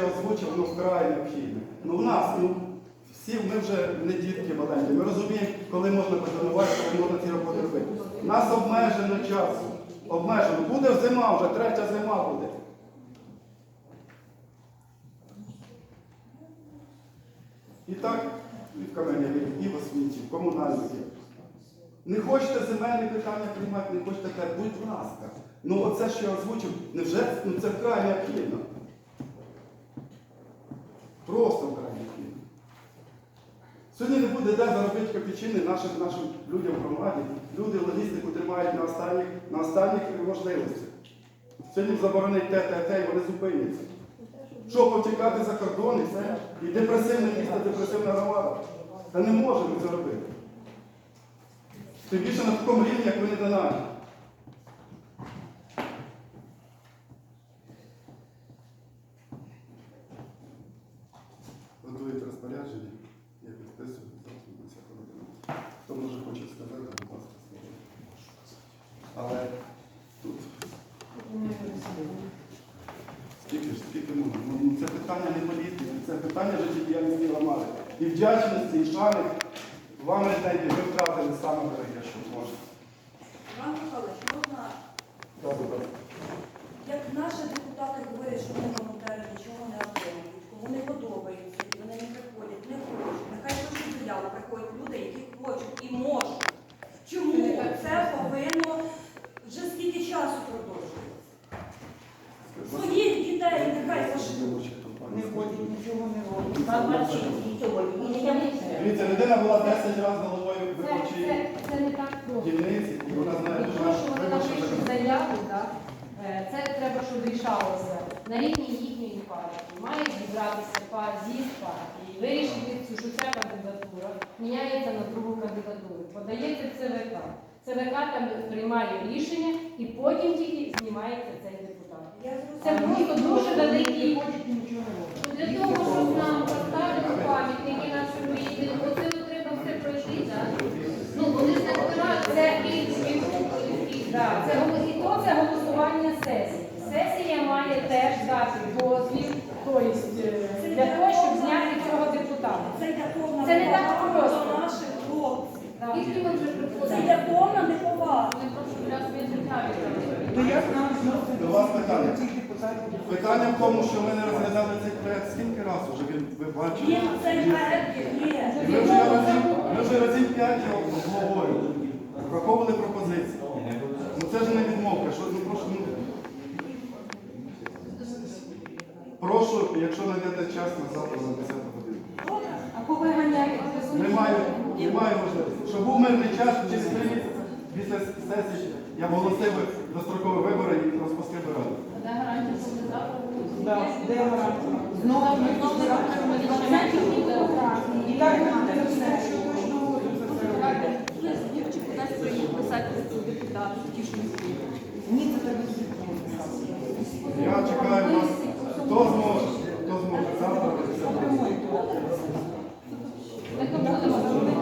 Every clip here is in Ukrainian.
Я озвучив, ну вкрай необхідне. Ну в нас, ну всі ми вже не дітки маленькі. Ми розуміємо, коли можна потренувати, коли можна ці роботи робити. У нас обмежено часу. Обмежено. Буде зима вже, третя зима буде. І так, і в камені, і в освіті, в комунальники. Не хочете земельні питання приймати, не хочете те, будь ласка. Ну оце, що я озвучив, невже ну, це вкрай необхідно. Просто необхідно. Сьогодні не буде де заробити копійчини нашим, нашим людям в громаді. Люди логістику тримають на останніх, на останніх можливостях. Сьогодні заборонить те, те, те, і вони зупиняться. Що, потікати за кордон і все? І депресивне місто, депресивна громада. Та не можемо це робити. Тим більше на такому рівні, як ви не до. Розпорядження, я підписую, ходити. Хто може хоче сказати, будь ласка, слово. Але тут скільки ж, скільки можна? Ну, це питання не політики, це питання життєдіяльності громади. І вдячності, і шани вам рідненькі, ви втратили саме дороге, що можна. Іван Михайлович, можна, Добре. як наші депутати говорять, що вони волонтери нічого не отримують, кому не подобається, не приходять, не хочуть. Нехай пишуть заяву, приходять люди, які хочуть і можуть. Чому це повинно вже стільки часу продовжуватися? Своїх дітей нехай пошлють. Не ходить, нічого не робить. Дивіться, людина була 10 разів головою виборчої дільниці, і вона знає, що напишуть закон. заяву, так, е, це треба, щоб рішалося на рівні ЦВК там приймає рішення і потім тільки знімається цей депутат. Це просто дуже великий. Для того, щоб нам поставити пам'ятники нашому їздили, оце треба все пройти, так? Ну, вони це і, то це голосування сесії. Сесія має теж дати дозвіл, тобто е, для того, щоб зняти цього депутата. Це йде повна Це не так неповага просто. до наших хлопців. Скільки ми вже Це приходимо? йде повна неповага. Вони просто для своє життя віддають. То я знаю, зносить До вас питання. Питання в тому, що ми не розглядали цей проект скільки разів вже він ви бачили. Він є. І Ми вже разів, ми вже разів 5 його обговорювали, враховували пропозиції. Ну це ж не відмовка, що ну прошу. Ну, прошу, якщо знайдете час на завтра на 10 годину. А коли ганяють? Немає, немає можливості. Щоб був мирний час через три місяці після сесії я би дострокові вибори і розпустив би раду. Де гарантія, що завтра де гарантія? Знову ми І так ми будемо все, що точно можемо за це робити. Ні, це треба звідти написати. Я чекаю вас. Хто зможе? Хто зможе? Завтра на 10 годину. Прямой туди.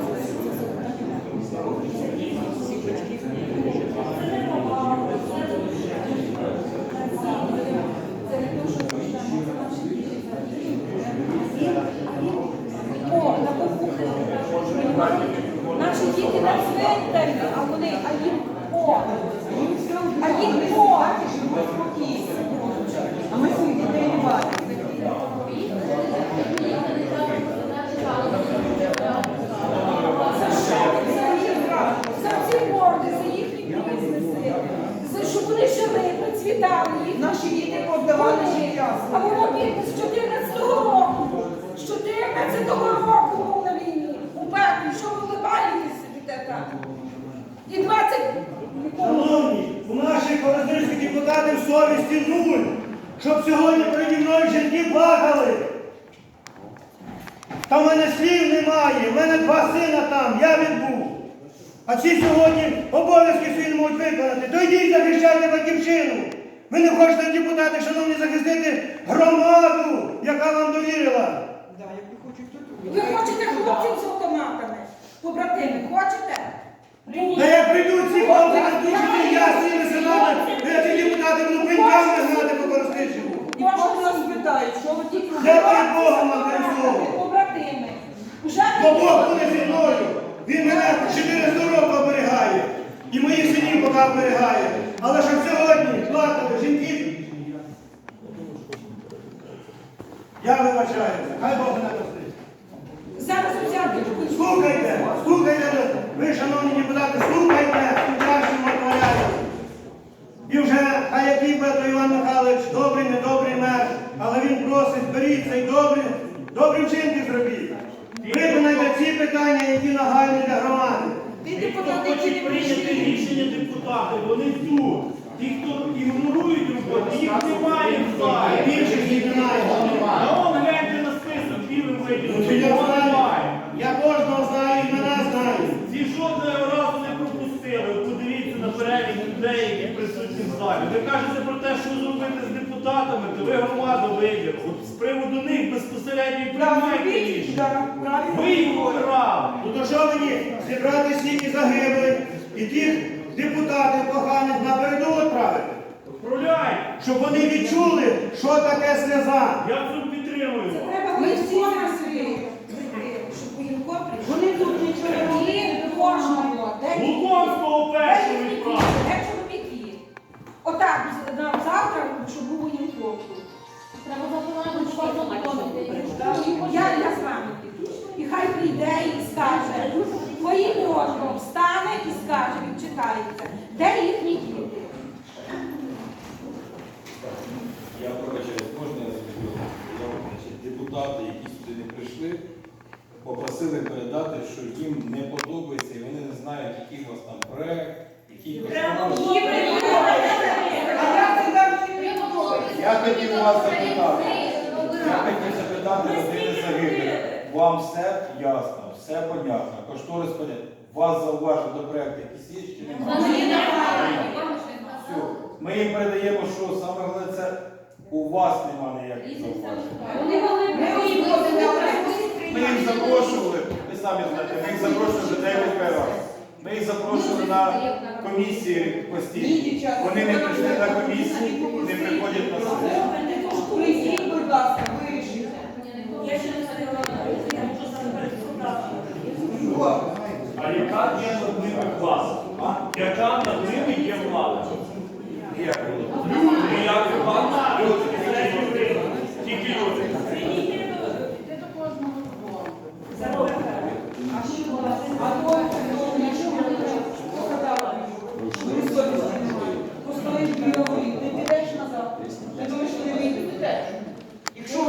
О, на покупку. Наші діти на цвинтарі, а вони, а їм о, а їм о. А ми своїх дітей не бачимо. За що? За їх, за ці морди, за їхні бізнеси, за що вони жили, процвітали їх. Наші діти повдавали життя. А воно бізнес з 14-го року. З 14-го року був на війні. У пеклі, що ви вибаєте сидите так? І 20 Шановні, у наших колективських депутатів совісті нуль, щоб сьогодні переді мною жінки плакали. Та в мене слів немає, в мене два сина там, я відбув. А ці сьогодні обов'язки свої не можуть виконати. То захищайте батьківщину. Ви не хочете, депутати, шановні, захистити громаду, яка вам довірила. Ви хочете хлопців з автоматами? Побратими, хочете? Та як прийдуть ці хлопці, розкручені я з цими синами, то я ці депутати буду пеньками гнати по Коростишеву. І кожен нас питає, що ви тільки Де перед Богом адресовано? побратими. Уже Бо Бог буде зі мною. Він мене 400 років оберігає. І моїх синів поки оберігає. Але щоб сьогодні плакали жінки. Я вибачаюся. Хай Бог мене простить. зараз взяти. Слухайте, слухайте, ви, шановні депутати, слухайте вчорашньому творяю. І вже, хай який би то Іван Михайлович, добрий, недобрий мер, але він просить, беріть цей добрий, добрі вчинки зробіть. Виконайте ці питання, які нагальні для громади. Ти Ті, депутати, які хочуть не прийняти рішення депутати, вони тут. Ті, хто ігнорують роботу, їх немає в залі. Більшість їх немає. А он гляньте на список білим Ну, Ви кажете про те, що зробити з депутатами, то ви громаду вибір. От з приводу них безпосередньо і приймайте рішення. Ви їх обирали. Ну то що мені зібрати стільки загиблих і тих депутатів поганих напереду відправити? Відправляйте. Щоб вони відчули, що таке сльоза. Я це підтримую. Треба ми всі нас щоб воєнком. Вони тут нічого не робили, кожного. Де ті- Лукомського де першого їхні відправили. діти? Де чоловіки? Отак, завтра, щоб був воєнком. Треба запровадити. Я, я з вами піду. І хай прийде і скаже, твоїм рожком встане і скаже, відчитається, де їхні діти. Я пробачаюсь, можна я? Депутати, які сюди не прийшли, попросили передати, що їм не подобається і вони не знають, який у вас там проект, який кошторис. Я хотів вас запитати. Я хотів запитати родини загиблих. Вам все ясно, все понятно, кошторис понятно. Вас зауважень до проекту якісь є чи немає? Все. Ми їм передаємо, що саме головне це у вас немає ніяких зауважень. Ми їм їх запрошували, ви самі знаєте, ми їх запрошували вже декілька разів. Ми їх запрошували на комісії постійні. Вони не прийшли на комісії, не приходять на сесію. Прийдіть, будь ласка, вирішіть. А яка є над класом? Яка над ними є влада? Ніяка влада. Люди, тільки люди. Тільки люди. А то нічого не показала. Постоїш біговий, ти підеш назад. Ти думаєш, що не вийдуть, ти теж. Якщо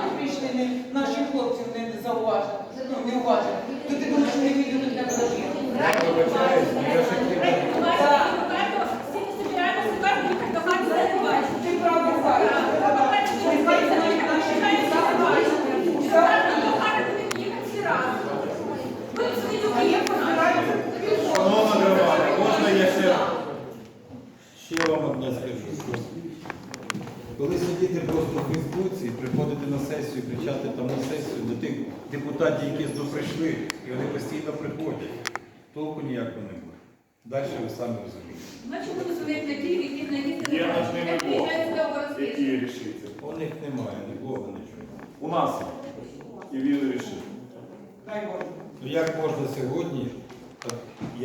вони сюди не наших хлопців не зауважили, ну, не уважили, то ти думаєш, що не відео до тебе до жінки. Я вибачаюсь, я ще хотів- Ти правда кажеш. Нехай знають наші Шановна громада, можна я ще, ще вам одне скажу. Коли сидіти просто в Фейсбуці, приходити на сесію, кричати там на сесію до тих депутатів, які знову прийшли, і вони постійно приходять, толку ніякого не буде. Далі ви самі розумієте. На Київ, яких на яких ти Є не над ними. Бог, який рішиться. У них немає ні Бога, нічого. У нас і він рішить. Дай Боже. Ну як можна сьогодні, так,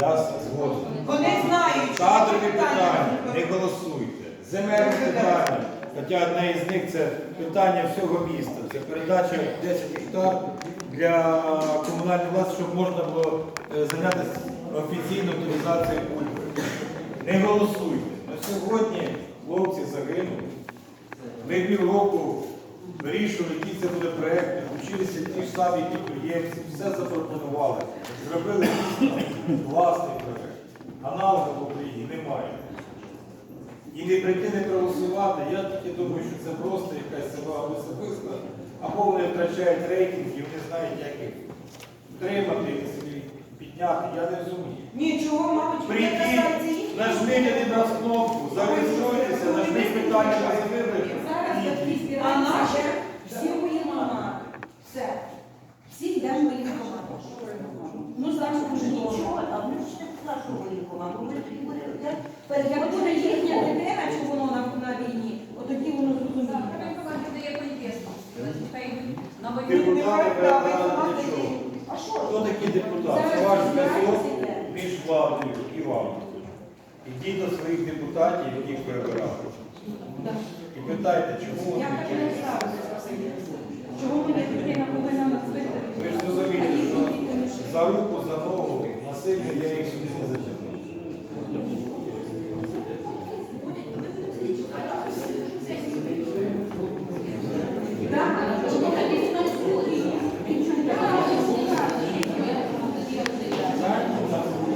я згоден. Вони знають, Кадрові питання, не голосуйте. Земельні питання. Хоча одне із них це питання всього міста. Це передача 10 гектар для комунальної власті, щоб можна було е, зайнятися офіційною утилізацією культури. Не голосуйте. На сьогодні хлопці загинули. Ми півроку вирішували, який це буде проєкт, включилися ті ж самі підприємці, все запропонували. Зробили власний проєкт. Аналогу в Україні немає. І не прийти не проголосувати, я тільки думаю, що це просто якась села особиста, або вони втрачають рейтинг і вони знають, як їх втримати, і. Я не розумію. Нічого, мабуть, Прийдіть, касаються їх. нажміть один раз кнопку, зареєструйтеся, нажміть питання на завибори. А наші всі воєнкомати. Все. Всі йдемо в воєнкомат. Ну, значить, вже нічого. А ми ж не нашого воєнкома, ми тоді буде Як буде їхня дитина, чи воно на, на війні, от тоді воно зрозуміє. На виборах. депутати Нехай, да, вибирали вибирати для чого? А що? Хто такий депутат? Це ваш зв'язок між владою і вами. Ідіть до своїх депутатів, яких ви обирали. І питайте, чому вони так такі. не повинна на